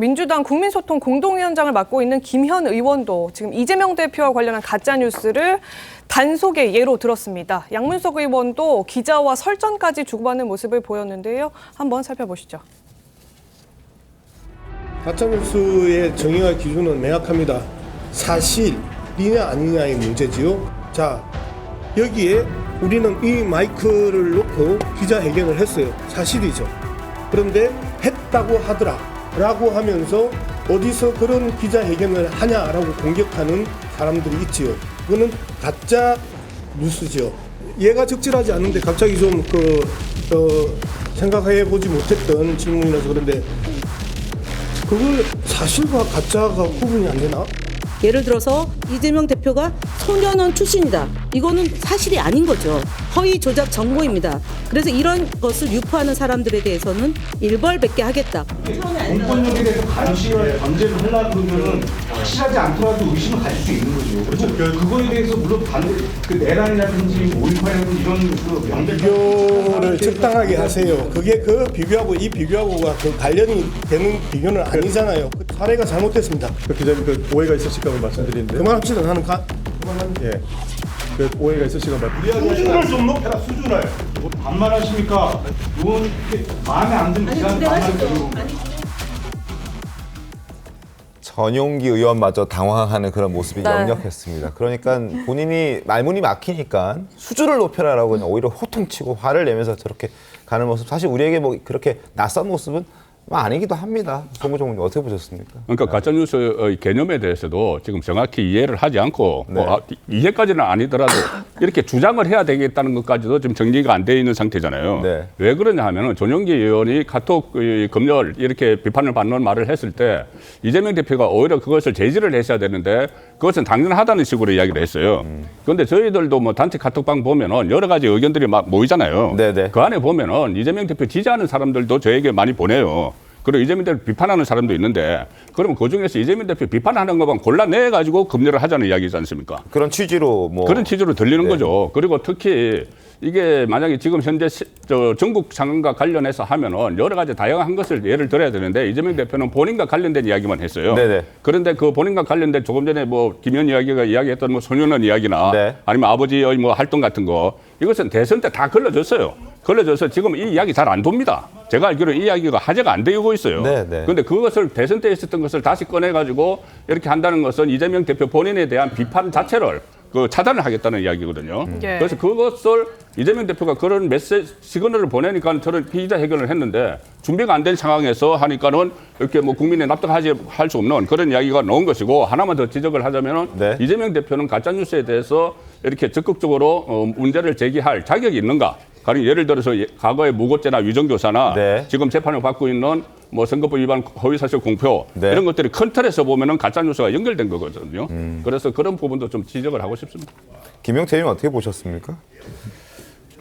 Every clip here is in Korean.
민주당 국민소통 공동위원장을 맡고 있는 김현 의원도 지금 이재명 대표와 관련한 가짜 뉴스를 단속의 예로 들었습니다. 양문석 의원도 기자와 설전까지 주고받는 모습을 보였는데요. 한번 살펴보시죠. 가짜 뉴스의 정의와 기준은 명확합니다. 사실이냐 아니냐의 문제지요. 자, 여기에 우리는 이 마이크를 놓고 기자회견을 했어요. 사실이죠. 그런데 했다고 하더라. 라고 하면서 어디서 그런 기자회견을 하냐라고 공격하는 사람들이 있지요. 그거는 가짜 뉴스죠. 얘가 적절하지 않은데 갑자기 좀 그, 어, 생각해 보지 못했던 질문이라서 그런데 그걸 사실과 가짜가 구분이 안 되나? 예를 들어서 이재명 대표가 소년원 출신이다. 이거는 사실이 아닌 거죠. 허위 조작 정보입니다. 그래서 이런 것을 유포하는 사람들에 대해서는 일벌백계 하겠다. 공권력에 대해서 감시를 견제를 하려고 그러면은 확실하지 않더라도 의심을 가질 수 있는 거죠. 그리고 그거에 대해서 물론 반대 그 내란이라든지 5.18이라든지 이런 그 명백 비교를 적당하게 하세요. 그게 그 비교하고 이 비교하고가 그 관련이 되는 비교는 아니잖아요. 그 사례가 잘못됐습니다. 그 기자님 그 오해가 있으실까 봐 말씀드리는데 그만합시다. 나는 가. 예. 그 오해가 있으실까 봐 수준을 좀 높여라 수준을 뭐 반말하십니까? 의원 이렇게 마음에 안 드는. 전용기 의원마저 당황하는 그런 모습이 네. 역력했습니다. 그러니까 본인이 말문이 막히니까 수준을 높여라라고 그냥 오히려 호통치고 화를 내면서 저렇게 가는 모습 사실 우리에게 뭐 그렇게 낯선 모습은 뭐 아니기도 합니다. 송구정 의원님 어떻게 보셨습니까? 그러니까 가짜뉴스의 개념에 대해서도 지금 정확히 이해를 하지 않고 네. 뭐 아, 이해까지는 아니더라도 이렇게 주장을 해야 되겠다는 것까지도 지금 정리가 안 돼 있는 상태잖아요. 네. 왜 그러냐 하면은 전용기 의원이 카톡 이 검열 이렇게 비판을 받는 말을 했을 때 이재명 대표가 오히려 그것을 제지를 했어야 되는데 그것은 당연하다는 식으로 이야기를 했어요. 음. 그런데 저희들도 뭐 단체 카톡방 보면은 여러 가지 의견들이 막 모이잖아요. 네네. 그 안에 보면은 이재명 대표 지지하는 사람들도 저에게 많이 보내요. 그리고 이재명 대표 비판하는 사람도 있는데 그러면 그 중에서 이재명 대표 비판하는 것만 골라내 가지고 검열을 하자는 이야기지 않습니까? 그런 취지로 뭐 그런 취지로 들리는 네. 거죠. 그리고 특히 이게 만약에 지금 현재 시, 저 전국 상황과 관련해서 하면은 여러 가지 다양한 것을 예를 들어야 되는데 이재명 대표는 본인과 관련된 이야기만 했어요. 네네. 그런데 그 본인과 관련된 조금 전에 뭐 김현 이야기가 이야기했던 뭐 소년원 이야기나 네. 아니면 아버지의 뭐 활동 같은 거 이것은 대선 때 다 걸러졌어요. 걸러져서 지금 이 이야기 잘 안 돕니다. 제가 알기로 이 이야기가 화제가 안 되고 있어요. 네, 네. 근데 그것을 대선 때 있었던 것을 다시 꺼내 가지고 이렇게 한다는 것은 이재명 대표 본인에 대한 비판 자체를 그 차단을 하겠다는 이야기거든요. 예. 그래서 그것을 이재명 대표가 그런 메시지 시그널을 보내니까 저는 피의자 해결을 했는데 준비가 안 된 상황에서 하니까는 이렇게 뭐 국민에 납득하지 할 수 없는 그런 이야기가 나온 것이고 하나만 더 지적을 하자면은 네. 이재명 대표는 가짜 뉴스에 대해서 이렇게 적극적으로 어, 문제를 제기할 자격이 있는가? 가령 예를 들어서 예- 과거의 무고죄나 위정교사나 네. 지금 재판을 받고 있는 뭐 선거법 위반 허위사실 공표 네. 이런 것들이 큰 틀에서 보면은 가짜 뉴스가 연결된 거거든요. 그래서 그런 부분도 좀 지적을 하고 싶습니다. 김영태 의원 어떻게 보셨습니까?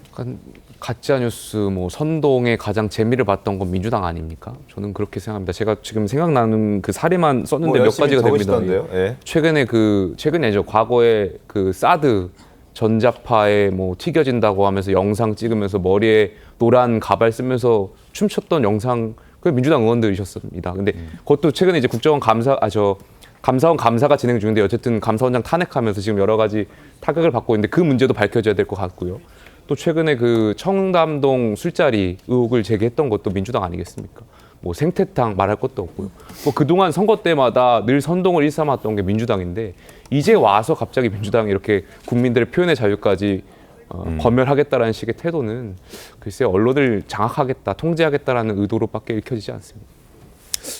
약간 가짜 뉴스 뭐 선동에 가장 재미를 봤던 건 민주당 아닙니까? 저는 그렇게 생각합니다. 제가 지금 생각나는 그 사례만 썼는데 뭐 몇 가지가 됩니다. 예. 최근에 그 최근에 죠 과거에 그 사드 전자파에 뭐 튀겨진다고 하면서 영상 찍으면서 머리에 노란 가발 쓰면서 춤췄던 영상 그 민주당 의원들이셨습니다. 근데 그것도 최근에 이제 국정원 감사 아 저 감사원 감사가 진행 중인데 어쨌든 감사원장 탄핵하면서 지금 여러 가지 타격을 받고 있는데 그 문제도 밝혀져야 될 것 같고요. 또 최근에 그 청담동 술자리 의혹을 제기했던 것도 민주당 아니겠습니까? 뭐 생태탕 말할 것도 없고요. 뭐 그동안 선거 때마다 늘 선동을 일삼았던 게 민주당인데 이제 와서 갑자기 민주당이 이렇게 국민들의 표현의 자유까지 어, 검열하겠다라는 식의 태도는 글쎄 언론을 장악하겠다, 통제하겠다라는 의도로밖에 읽혀지지 않습니다.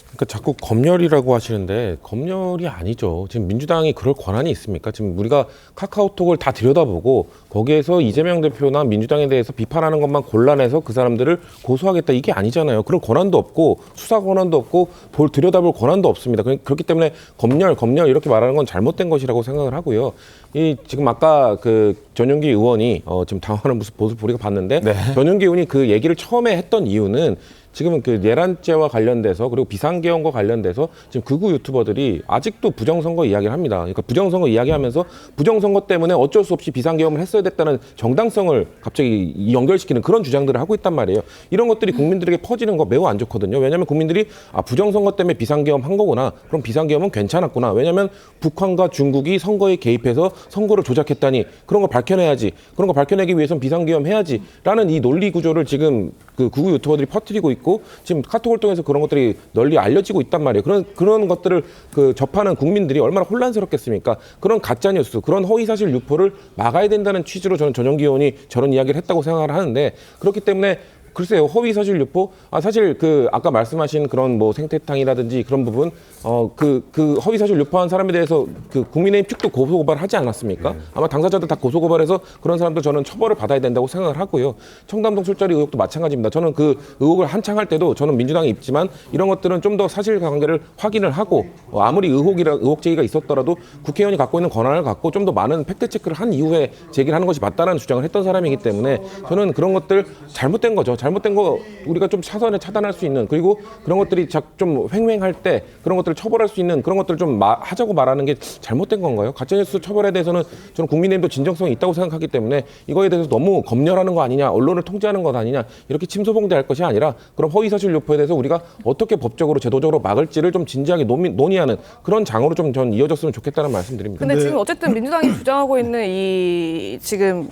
그러니까 자꾸 검열이라고 하시는데 검열이 아니죠. 지금 민주당이 그럴 권한이 있습니까? 지금 우리가 카카오톡을 다 들여다보고 거기에서 이재명 대표나 민주당에 대해서 비판하는 것만 골라내서 그 사람들을 고소하겠다 이게 아니잖아요. 그런 권한도 없고 수사 권한도 없고 볼 들여다볼 권한도 없습니다. 그- 그렇기 때문에 검열, 검열 이렇게 말하는 건 잘못된 것이라고 생각을 하고요. 이 지금 아까 그 전용기 의원이 어, 지금 당황하는 모습 모습 우리가 봤는데 네. 전용기 의원이 그 얘기를 처음에 했던 이유는 지금은 그 내란죄와 관련돼서 그리고 비상계엄과 관련돼서 지금 극우 유튜버들이 아직도 부정선거 이야기를 합니다. 그러니까 부정선거 이야기하면서 부정선거 때문에 어쩔 수 없이 비상계엄을 했어야 됐다는 정당성을 갑자기 연결시키는 그런 주장들을 하고 있단 말이에요. 이런 것들이 국민들에게 퍼지는 거 매우 안 좋거든요. 왜냐하면 국민들이 아 부정선거 때문에 비상계엄 한 거구나. 그럼 비상계엄은 괜찮았구나. 왜냐하면 북한과 중국이 선거에 개입해서 선거를 조작했다니 그런 거 밝 혀내야지. 그런 거 밝혀내기 위해선 비상계엄 해야지라는 이 논리 구조를 지금 그 구구 유튜버들이 퍼뜨리고 있고 지금 카톡을 통해서 그런 것들이 널리 알려지고 있단 말이에요. 그런 그런 것들을 그 접하는 국민들이 얼마나 혼란스럽겠습니까? 그런 가짜 뉴스, 그런 허위 사실 유포를 막아야 된다는 취지로 저는 전용기 의원이 저런 이야기를 했다고 생각을 하는데 그렇기 때문에 글쎄요 허위 사실 유포 아 사실 그 아까 말씀하신 그런 뭐 생태탕이라든지 그런 부분 어그그 허위 사실 유포한 사람에 대해서 그 국민의힘 측도 고소 고발하지 않았습니까? 아마 당사자들 다 고소 고발해서 그런 사람들 저는 처벌을 받아야 된다고 생각을 하고요. 청담동 술자리 의혹도 마찬가지입니다. 저는 그 의혹을 한창 할 때도 저는 민주당에 있지만 이런 것들은 좀 더 사실관계를 확인을 하고 어, 아무리 의혹이라 의혹 제기가 있었더라도 국회의원이 갖고 있는 권한을 갖고 좀 더 많은 팩트 체크를 한 이후에 제기를 하는 것이 맞다라는 주장을 했던 사람이기 때문에 저는 그런 것들 잘못된 거죠. 잘못된 거 우리가 좀 차선에 차단할 수 있는 그리고 그런 것들이 자- 좀 횡행할 때 그런 것들을 처벌할 수 있는 그런 것들을 좀 마- 하자고 말하는 게 잘못된 건가요? 가짜뉴스 처벌에 대해서는 저는 국민의힘도 진정성이 있다고 생각하기 때문에 이거에 대해서 너무 검열하는 거 아니냐, 언론을 통제하는 것 아니냐 이렇게 침소봉대할 것이 아니라 그런 허위사실 유포에 대해서 우리가 어떻게 법적으로 제도적으로 막을지를 좀 진지하게 논의, 논의하는 그런 장으로 좀 전 이어졌으면 좋겠다는 말씀드립니다. 근데 지금 어쨌든 민주당이 주장하고 있는 이 지금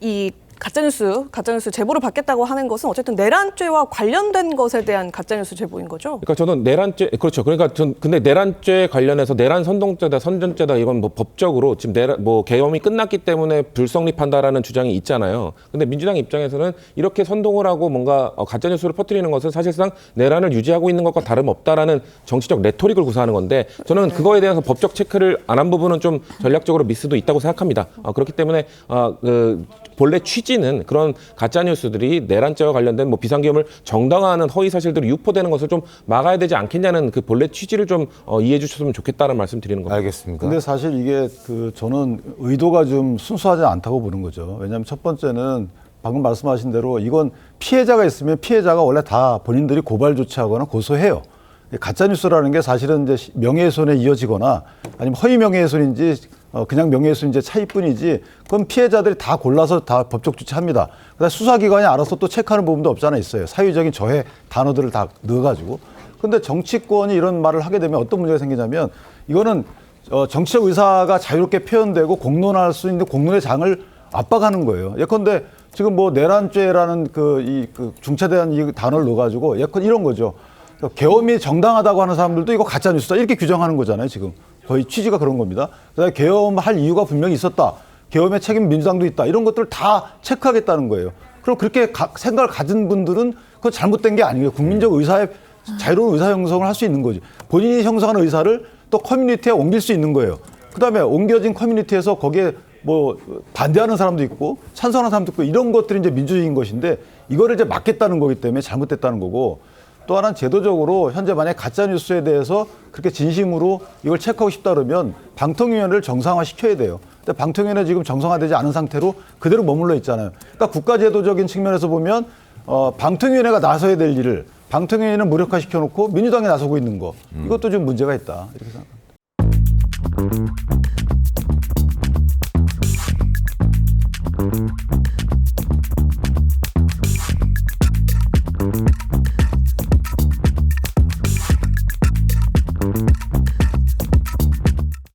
이 가짜뉴스 가짜뉴스 제보를 받겠다고 하는 것은 어쨌든 내란죄와 관련된 것에 대한 가짜뉴스 제보인 거죠. 그러니까 저는 내란죄 그렇죠. 그러니까 전 근데 내란죄 관련해서 내란 선동죄다 선전죄다 이건 뭐 법적으로 지금 내란 뭐 계엄이 끝났기 때문에 불성립한다라는 주장이 있잖아요. 근데 민주당 입장에서는 이렇게 선동을 하고 뭔가 어, 가짜 뉴스를 퍼뜨리는 것은 사실상 내란을 유지하고 있는 것과 다름없다라는 정치적 레토릭을 구사하는 건데 저는 그거에 대해서 법적 체크를 안 한 부분은 좀 전략적으로 미스도 있다고 생각합니다. 어, 그렇기 때문에 어, 그 본래 취 지는 그런 가짜 뉴스들이 내란죄와 관련된 뭐 비상계엄을 정당화하는 허위 사실들이 유포되는 것을 좀 막아야 되지 않겠냐는 그 본래 취지를 좀 어, 이해해 주셨으면 좋겠다는 말씀 드리는 겁니다. 알겠습니다. 근데 사실 이게 그 저는 의도가 좀 순수하지 않다고 보는 거죠. 왜냐하면 첫 번째는 방금 말씀하신 대로 이건 피해자가 있으면 피해자가 원래 다 본인들이 고발 조치하거나 고소해요. 가짜 뉴스라는 게 사실은 이제 명예훼손에 이어지거나 아니면 허위 명예훼손인지 어, 그냥 명예훼손인지 차이뿐이지 그건 피해자들이 다 골라서 다 법적 조치합니다. 그다음 수사기관이 알아서 또 체크하는 부분도 없잖아 있어요. 사유적인 저해 단어들을 다 넣어가지고. 근데 정치권이 이런 말을 하게 되면 어떤 문제가 생기냐면 이거는 어, 정치적 의사가 자유롭게 표현되고 공론할 수 있는 공론의 장을 압박하는 거예요. 예컨대 지금 뭐 내란죄라는 그 이 그 중차대한 이 단어를 넣어가지고 예컨 이런 거죠. 계엄이 정당하다고 하는 사람들도 이거 가짜 뉴스다 이렇게 규정하는 거잖아요. 지금 거의 취지가 그런 겁니다. 그다음에 계엄할 이유가 분명히 있었다. 계엄의 책임 민주당도 있다. 이런 것들을 다 체크하겠다는 거예요. 그럼 그렇게 가- 생각을 가진 분들은 그건 잘못된 게 아니에요. 국민적 의사의 자유로운 의사 형성을 할 수 있는 거지. 본인이 형성하는 의사를 또 커뮤니티에 옮길 수 있는 거예요. 그다음에 옮겨진 커뮤니티에서 거기에 뭐 반대하는 사람도 있고 찬성하는 사람도 있고 이런 것들이 이제 민주주의인 것인데 이거를 이제 막겠다는 거기 때문에 잘못됐다는 거고 또 하나는 제도적으로 현재 만약 가짜 뉴스에 대해서 그렇게 진심으로 이걸 체크하고 싶다 그러면 방통위원회를 정상화 시켜야 돼요. 근데 방통위원회 지금 정상화되지 않은 상태로 그대로 머물러 있잖아요. 그러니까 국가제도적인 측면에서 보면 어, 방통위원회가 나서야 될 일을 방통위원회는 무력화시켜 놓고 민주당이 나서고 있는 거 이것도 좀 문제가 있다 이렇게 생각합니다.